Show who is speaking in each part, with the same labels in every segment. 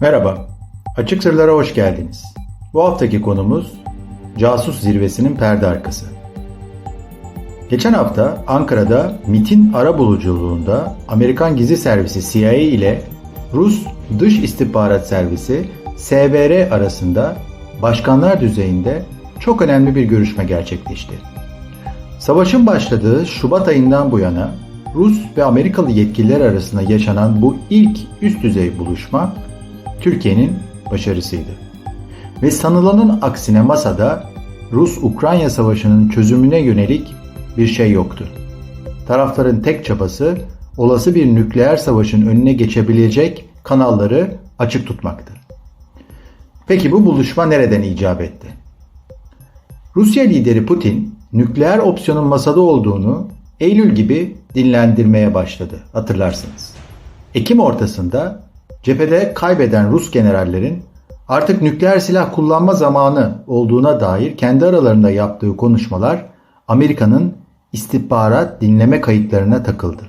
Speaker 1: Merhaba, Açık Sırlara hoş geldiniz. Bu haftaki konumuz casus zirvesinin perde arkası. Geçen hafta Ankara'da MIT'in ara buluculuğunda Amerikan Gizli Servisi CIA ile Rus Dış İstihbarat Servisi SBR arasında başkanlar düzeyinde çok önemli bir görüşme gerçekleşti. Savaşın başladığı Şubat ayından bu yana Rus ve Amerikalı yetkililer arasında yaşanan bu ilk üst düzey buluşma Türkiye'nin başarısıydı. Ve sanılanın aksine masada Rus-Ukrayna savaşının çözümüne yönelik bir şey yoktu. Tarafların tek çabası olası bir nükleer savaşın önüne geçebilecek kanalları açık tutmaktı. Peki bu buluşma nereden icap etti? Rusya lideri Putin nükleer opsiyonun masada olduğunu Eylül gibi dinlendirmeye başladı hatırlarsınız. Ekim ortasında cephede kaybeden Rus generallerin artık nükleer silah kullanma zamanı olduğuna dair kendi aralarında yaptığı konuşmalar Amerika'nın istihbarat dinleme kayıtlarına takıldı.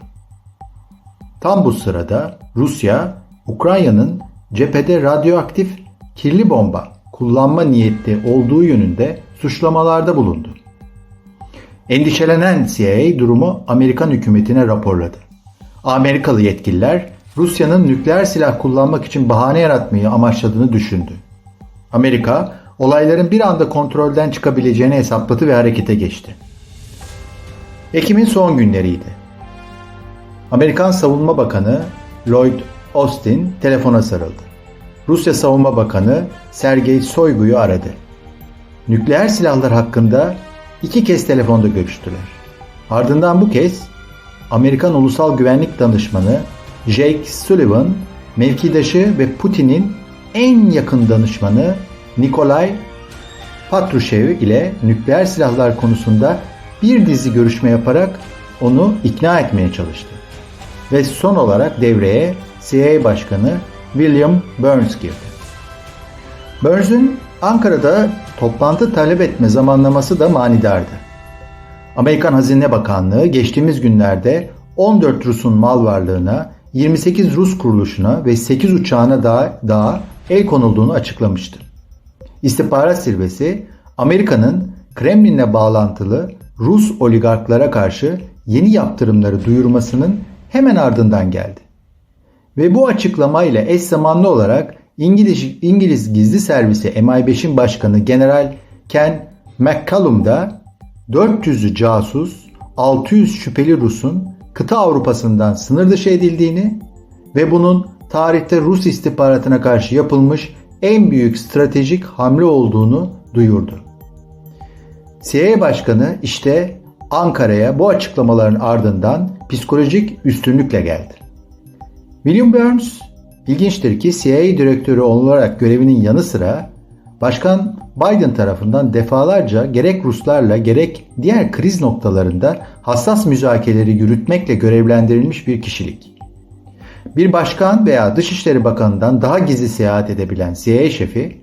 Speaker 1: Tam bu sırada Rusya, Ukrayna'nın cephede radyoaktif kirli bomba kullanma niyetli olduğu yönünde suçlamalarda bulundu. Endişelenen CIA durumu Amerikan hükümetine raporladı. Amerikalı yetkililer Rusya'nın nükleer silah kullanmak için bahane yaratmayı amaçladığını düşündü. Amerika olayların bir anda kontrolden çıkabileceğini hesapladı ve harekete geçti. Ekim'in son günleriydi. Amerikan Savunma Bakanı Lloyd Austin telefona sarıldı. Rusya Savunma Bakanı Sergey Soygu'yu aradı. Nükleer silahlar hakkında iki kez telefonda görüştüler. Ardından bu kez Amerikan Ulusal Güvenlik Danışmanı Jake Sullivan, mevkidaşı ve Putin'in en yakın danışmanı Nikolay Patrushev ile nükleer silahlar konusunda bir dizi görüşme yaparak onu ikna etmeye çalıştı. Ve son olarak devreye CIA Başkanı William Burns girdi. Burns'ün Ankara'da toplantı talep etme zamanlaması da manidardı. Amerikan Hazine Bakanlığı geçtiğimiz günlerde 14 Rus'un mal varlığına, 28 Rus kuruluşuna ve 8 uçağına daha, daha el konulduğunu açıklamıştı. İstihbarat zirvesi Amerika'nın Kremlin'le bağlantılı Rus oligarklara karşı yeni yaptırımları duyurmasının hemen ardından geldi. Ve bu açıklamayla eş zamanlı olarak İngiliz, İngiliz gizli servisi MI5'in başkanı General Ken McCallum da 400'ü casus, 600 şüpheli Rus'un kıta Avrupa'sından sınır dışı edildiğini ve bunun tarihte Rus istihbaratına karşı yapılmış en büyük stratejik hamle olduğunu duyurdu. CIA Başkanı işte Ankara'ya bu açıklamaların ardından psikolojik üstünlükle geldi. William Burns ilginçtir ki CIA direktörü olarak görevinin yanı sıra Başkan Biden tarafından defalarca gerek Ruslarla gerek diğer kriz noktalarında hassas müzakereleri yürütmekle görevlendirilmiş bir kişilik. Bir başkan veya Dışişleri Bakanı'ndan daha gizli seyahat edebilen CIA şefi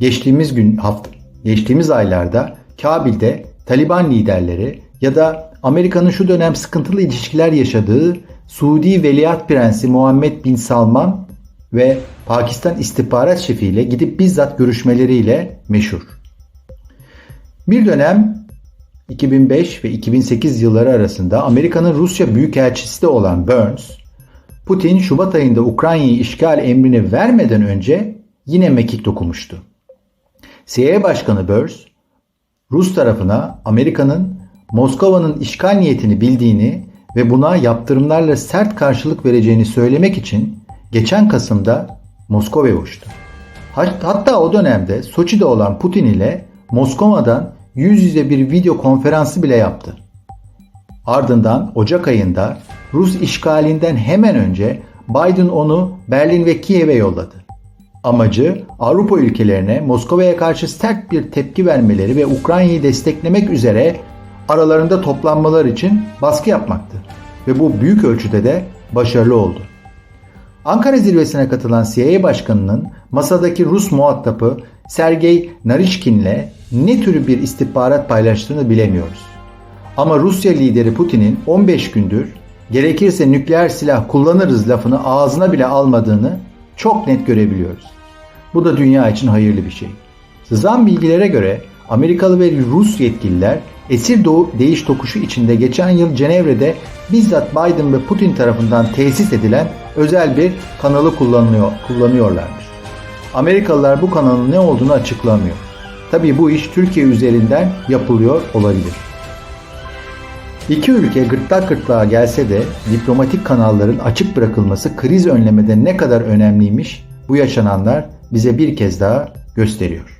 Speaker 1: geçtiğimiz gün hafta geçtiğimiz aylarda Kabil'de Taliban liderleri ya da Amerika'nın şu dönem sıkıntılı ilişkiler yaşadığı Suudi Veliaht Prensi Muhammed Bin Salman ve Pakistan istihbarat şefiyle gidip bizzat görüşmeleriyle meşhur. Bir dönem 2005 ve 2008 yılları arasında Amerika'nın Rusya Büyükelçisi de olan Burns, Putin Şubat ayında Ukrayna'yı işgal emrini vermeden önce yine mekik dokumuştu. CIA Başkanı Burns, Rus tarafına Amerika'nın Moskova'nın işgal niyetini bildiğini ve buna yaptırımlarla sert karşılık vereceğini söylemek için geçen Kasım'da Moskova'ya uçtu. Hatta o dönemde Soçi'de olan Putin ile Moskova'dan yüz yüze bir video konferansı bile yaptı. Ardından Ocak ayında Rus işgalinden hemen önce Biden onu Berlin ve Kiev'e yolladı. Amacı Avrupa ülkelerine Moskova'ya karşı sert bir tepki vermeleri ve Ukrayna'yı desteklemek üzere aralarında toplanmalar için baskı yapmaktı. Ve bu büyük ölçüde de başarılı oldu. Ankara zirvesine katılan CIA başkanının masadaki Rus muhatabı Sergey Narishkin'le ne tür bir istihbarat paylaştığını bilemiyoruz. Ama Rusya lideri Putin'in 15 gündür gerekirse nükleer silah kullanırız lafını ağzına bile almadığını çok net görebiliyoruz. Bu da dünya için hayırlı bir şey. Sızan bilgilere göre Amerikalı ve Rus yetkililer esir doğu değiş tokuşu içinde geçen yıl Cenevre'de bizzat Biden ve Putin tarafından tesis edilen özel bir kanalı kullanıyor, kullanıyorlarmış. Amerikalılar bu kanalın ne olduğunu açıklamıyor. Tabii bu iş Türkiye üzerinden yapılıyor olabilir. İki ülke gırtlak gırtlağa gelse de diplomatik kanalların açık bırakılması kriz önlemede ne kadar önemliymiş bu yaşananlar bize bir kez daha gösteriyor.